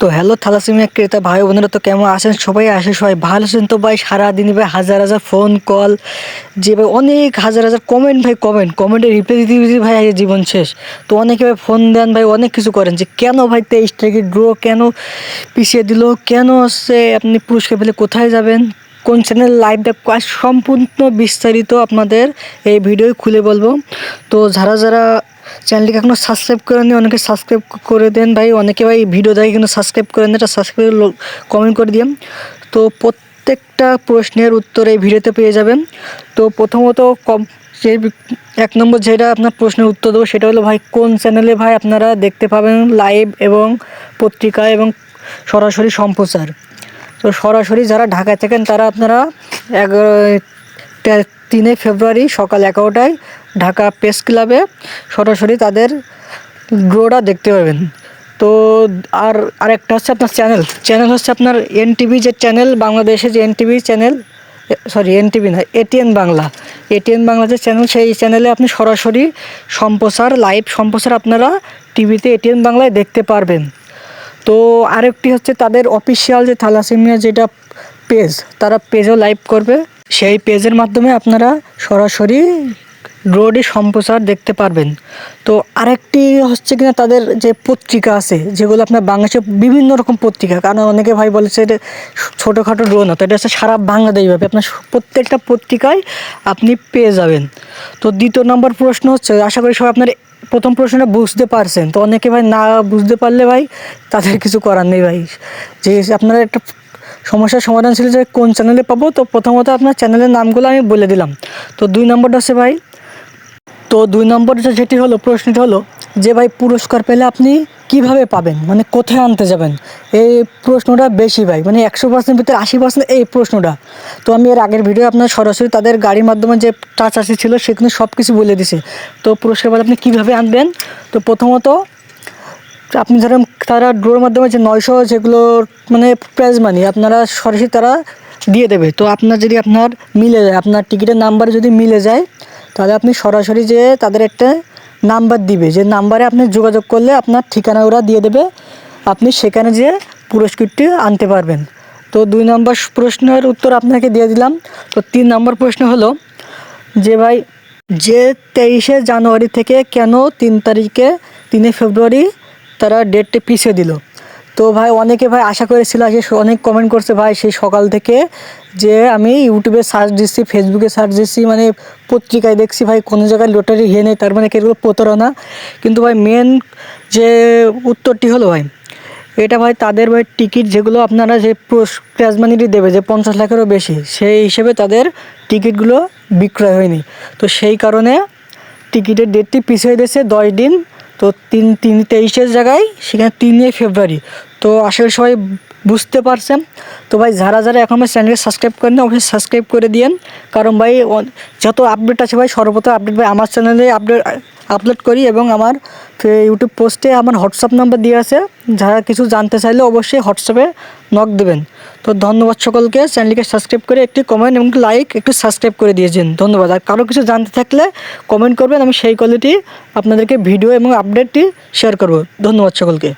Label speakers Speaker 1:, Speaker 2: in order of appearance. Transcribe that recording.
Speaker 1: তো hello thalassaemia ক্রেতা ভাই বোনেরা, তো কেমন আছেন? সবাই আসে, সবাই ভালো আছেন তো ভাই? সারাদিন ভাই হাজার হাজার ফোন কল যে ভাই অনেক হাজার হাজার কমেন্ট ভাই কমেন্ট কমেন্টে রিপ্লাই দিতে দিতে ভাই আজকে জীবন শেষ। তো অনেকে ভাই ফোন দেন ভাই, অনেক কিছু করেন যে কেন ভাই তেইশ তারিখে ড্র কেন পিছিয়ে দিল, কেন হচ্ছে আপনি পুরস্কার পেলে কোথায় যাবেন? কোন চ্যানেল লাইভ সম্পূর্ণ বিস্তারিত আপনাদের এই ভিডিও খুলে বলব। তো যারা যারা চ্যানেলটিকে এখনও সাবস্ক্রাইব করেননি, অনেকে সাবস্ক্রাইব করে দেন ভাই। অনেকে ভাই ভিডিও দেখে কিন্তু সাবস্ক্রাইব করেন এটা সাবস্ক্রাইব কমেন্ট করে দিন তো প্রত্যেকটা প্রশ্নের উত্তর এই ভিডিওতে পেয়ে যাবেন। তো প্রথমত কম যে এক নম্বর যেটা আপনার প্রশ্নের উত্তর দেবো, সেটা হলো ভাই, কোন চ্যানেলে ভাই আপনারা দেখতে পাবেন লাইভ এবং পত্রিকা এবং সরাসরি সম্প্রচার? তো সরাসরি যারা ঢাকায় থাকেন, তারা আপনারা এগারো তিনে ফেব্রুয়ারি সকাল এগারোটায় ঢাকা প্রেস ক্লাবে সরাসরি তাদের ড্রোটা দেখতে পাবেন। তো আর আরেকটা হচ্ছে আপনার চ্যানেল। চ্যানেল হচ্ছে আপনার এনটিভি যে চ্যানেল, বাংলাদেশে যে এনটিভি চ্যানেল সরি এনটিভি না, এটিএন বাংলা। এটিএন বাংলা যে চ্যানেল, সেই চ্যানেলে আপনি সরাসরি সম্প্রচার, লাইভ সম্প্রচার আপনারা টিভিতে এটিএন বাংলায় দেখতে পারবেন। তো আরেকটি হচ্ছে তাদের অফিসিয়াল যে থ্যালাসেমিয়া যেটা পেজ, তারা পেজও লাইভ করবে। সেই পেজের মাধ্যমে আপনারা সরাসরি রোডে সম্প্রচার দেখতে পারবেন। তো আরেকটি হচ্ছে কিনা তাদের যে পত্রিকা আছে, যেগুলো আপনার বাংলাদেশে বিভিন্ন রকম পত্রিকা, কারণ অনেকে ভাই বলেছে এটা ছোটোখাটো ড্রো না তো এটা হচ্ছে সারা বাংলাদেশ ব্যাপী। আপনার প্রত্যেকটা পত্রিকায় আপনি পেয়ে যাবেন। তো দ্বিতীয় নম্বর প্রশ্ন হচ্ছে, আশা করি সবাই আপনার প্রথম প্রশ্নটা বুঝতে পারছেন। তো অনেকে ভাই না বুঝতে পারলে ভাই তাদের কিছু করার নেই ভাই। যে আপনারা একটা সমস্যার সমাধান ছিল যে কোন চ্যানেলে পাবো, তো প্রথমত আপনার চ্যানেলের নামগুলো আমি বলে দিলাম। তো দুই নম্বরটা হচ্ছে ভাই তো দুই নম্বরটা যেটি হলো, প্রশ্নটি হলো, যে ভাই পুরস্কার পেলে আপনি কীভাবে পাবেন? মানে কোথায় আনতে যাবেন? এই প্রশ্নটা বেশি ভাই মানে একশো পার্সেন্ট ভিতরে আশি পার্সেন্ট এই প্রশ্নটা। তো আমি এর আগের ভিডিও আপনার সরাসরি তাদের গাড়ির মাধ্যমে যে টাচ আসি ছিল, সেখানে সব কিছু বলে দিছে তো পুরস্কার পেলে আপনি কীভাবে আনবেন? তো প্রথমত, আপনি ধরেন তারা ড্রোর মাধ্যমে যে নয়শো যেগুলো মানে প্রাইজ মানি আপনারা সরাসরি তারা দিয়ে দেবে। তো আপনার যদি আপনার মিলে যায়, আপনার টিকিটের নাম্বার যদি মিলে যায় তাহলে আপনি সরাসরি যে তাদের একটা নাম্বার দিবে। যে নাম্বারে আপনি যোগাযোগ করলে আপনার ঠিকানা ওরা দিয়ে দেবে। আপনি সেখানে যেয়ে পুরস্কারটি আনতে পারবেন। তো দুই নম্বর প্রশ্নের উত্তর আপনাকে দিয়ে দিলাম। তো তিন নম্বর প্রশ্ন হলো, যে ভাই, যে তেইশে জানুয়ারি থেকে কেন তিন তারিখে, তিনে ফেব্রুয়ারি তারা ডেটটি পিছিয়ে দিল? তো ভাই, অনেকে ভাই আশা করেছিল যে অনেক কমেন্ট করছে ভাই সেই সকাল থেকে যে আমি ইউটিউবে সার্চ দিচ্ছি ফেসবুকে সার্চ দিচ্ছি মানে পত্রিকায় দেখছি ভাই কোনো জায়গায় লটারি হয়ে নেই, তার মানে কেগুলো প্রতারণা? কিন্তু ভাই মেন যে উত্তরটি হলো ভাই, এটা ভাই তাদের ভাই টিকিট যেগুলো আপনারা যে প্রাইজ মানিটি দেবে, যে পঞ্চাশ লাখেরও বেশি, সেই হিসেবে তাদের টিকিটগুলো বিক্রয় হয়নি। তো সেই কারণে টিকিটের ডেটটি পিছিয়ে দিয়েছে দশ দিন, তো তিন তিন তেইশের জায়গায়, সেখানে তিনে ফেব্রুয়ারি। তো করি সবাই বুঝতে পারছেন। তো ভাই, যারা যারা এখন আমার চ্যানেলকে সাবস্ক্রাইব করেন অবশ্যই সাবস্ক্রাইব করে দিয়েন। কারণ ভাই যত আপডেট আছে ভাই, সর্বপ্রথম আপডেট ভাই আমার চ্যানেলে আপডেট আপলোড করি এবং আমার ইউটিউব পোস্টে আমার হোয়াটসঅ্যাপ নাম্বার দিয়ে আছে। যারা কিছু জানতে চাইলে অবশ্যই হোয়াটসঅ্যাপে নক দেবেন। তো ধন্যবাদ সকলকে। চ্যানেলকে সাবস্ক্রাইব করে একটি কমেন্ট এবং লাইক একটু সাবস্ক্রাইব করে দিয়েছেন। ধন্যবাদ। আর কারও কিছু জানতে থাকলে কমেন্ট করবেন, আমি সেই কোয়ালিটি আপনাদেরকে ভিডিও এবং আপডেটটি শেয়ার করব। ধন্যবাদ সকলকে।